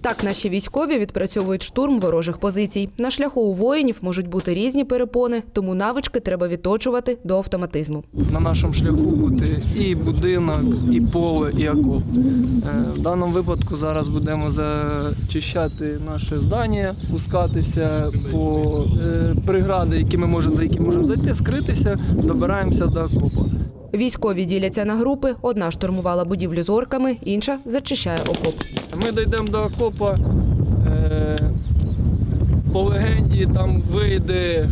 Так наші військові відпрацьовують штурм ворожих позицій. На шляху у воїнів можуть бути різні перепони, тому навички треба відточувати до автоматизму. на нашому шляху бути і будинок, і поле, і окоп. Е, В даному випадку зараз будемо зачищати наше здання, спускатися по е, прегради, які ми можемо за які можемо зайти, скритися, добираємося до окопу. Військові діляться на групи: одна штурмувала будівлю з орками, інша зачищає окоп. Ми дійдемо до окопа. е, По легенді там вийде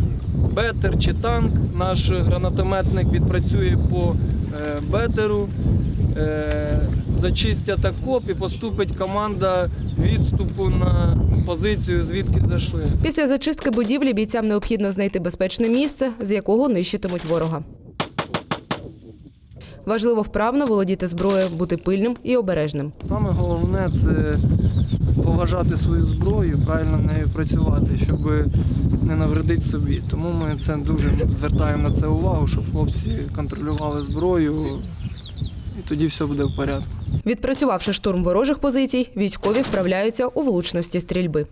бетер чи танк. Наш гранатометник відпрацює по е, бетеру, е, зачистять окоп і поступить команда відступу на позицію, звідки зайшли. Після зачистки будівлі бійцям необхідно знайти безпечне місце, з якого нищитимуть ворога. Важливо вправно володіти зброєю, бути пильним і обережним. Саме головне це поважати свою зброю, правильно нею працювати, щоб не навредити собі. Тому ми це дуже звертаємо на це увагу, щоб хлопці контролювали зброю, і тоді все буде в порядку. Відпрацювавши штурм ворожих позицій, військові вправляються у влучності стрільби.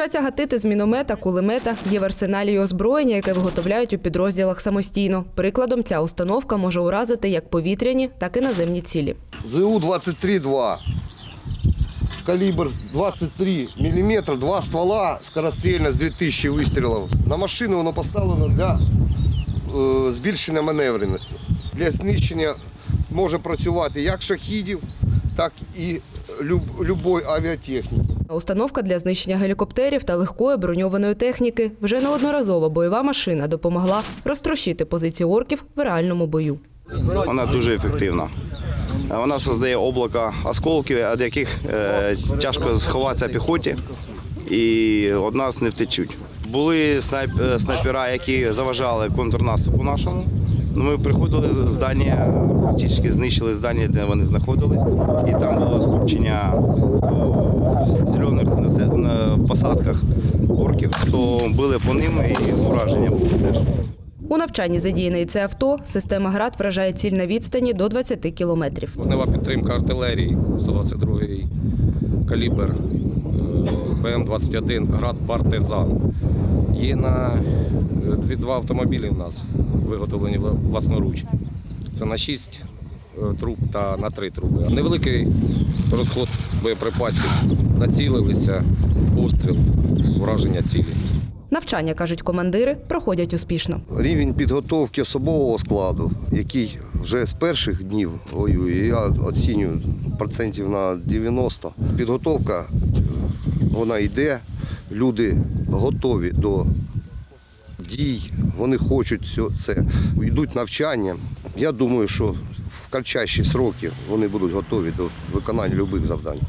Вчаться гатити з міномета, кулемета є в арсеналі й озброєння, яке виготовляють у підрозділах самостійно. Прикладом, ця установка може уразити як повітряні, так і наземні цілі. ЗУ-23-2. Калибр 23 мм, два ствола, скорострельность 2000 выстрелов. На машину воно поставлено для е, збільшення маневреності. Для знищення може працювати як шахідів, так і люб, любої авіатехніки. Установка для знищення гелікоптерів та легкої броньованої техніки. Вже неодноразово бойова машина допомогла розтрощити позиції орків в реальному бою. Вона дуже ефективна. Вона создає облака осколків, від яких е, тяжко сховатися піхоті, і від нас не втечуть. Були е, снайпера, які заважали контрнаступу нашому. Ну, Ми приходили здання, фактично знищили здання, де вони знаходились, і там було скупчення е, зелених насе- на посадках орків, то били по ним і ураження було теж. У навчанні задіяне і це авто. Система ГРАД вражає ціль на відстані до 20 кілометрів. Вогнева підтримка артилерії 122-й калібр е, БМ-21 град партизан. Є на е, дві, два автомобілі у нас виготовлені власноруч. Це на 6 труб та на 3 труби. Невеликий розход боєприпасів. Націлилися, постріл, враження цілі. Навчання, кажуть командири, проходять успішно. Рівень підготовки особового складу, який вже з перших днів воює, я оцінюю процентів на 90. Підготовка е, вона йде, люди готові до дій, вони хочуть всьо це, йдуть навчання. Я думаю, що кратчайші сроки вони будуть готові до виконання будь-яких завдань.